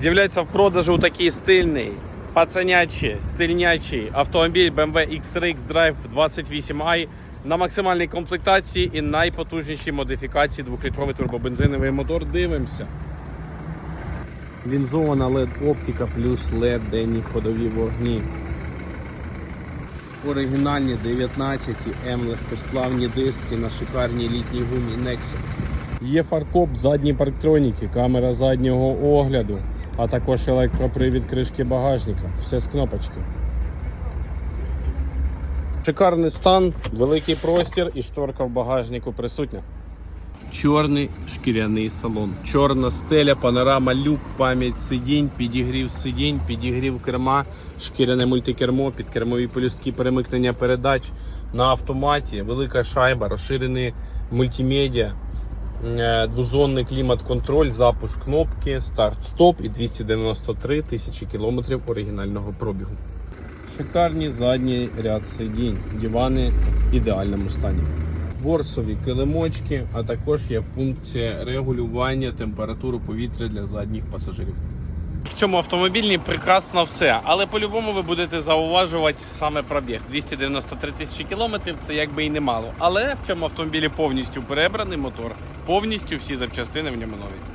З'являється в продажу такий стильний, пацанячий, стильнячий автомобіль BMW X3 X-Drive 28i на максимальній комплектації і найпотужнішій модифікації 2-літровий турбобензиновий мотор. Дивимося. Лінзована LED оптика плюс LED денні ходові вогні. Оригінальні 19 М легкосплавні диски на шикарній літній гумі Nexo. Є фаркоп, задні парктроніки, камера заднього огляду, а також електропривід кришки багажника. Все з кнопочки. Шикарний стан, великий простір і шторка в багажнику присутня. Чорний шкіряний салон, чорна стеля, панорама, люк, пам'ять сидінь, підігрів сидінь, підігрів керма, шкіряне мультикермо, підкермові полюстки перемикнення передач на автоматі, велика шайба, розширений мультимедіа, двозонний клімат-контроль, запуск кнопки, старт-стоп і 293 тисячі кілометрів оригінального пробігу. Шикарні задній ряд сидінь, дивани в ідеальному стані. Борсові килимочки, а також є функція регулювання температури повітря для задніх пасажирів. В цьому автомобілі прекрасно все, але по-любому ви будете зауважувати саме пробіг. 293 тисячі кілометрів це якби і немало. Але в цьому автомобілі повністю перебраний мотор, повністю всі запчастини в ньому нові.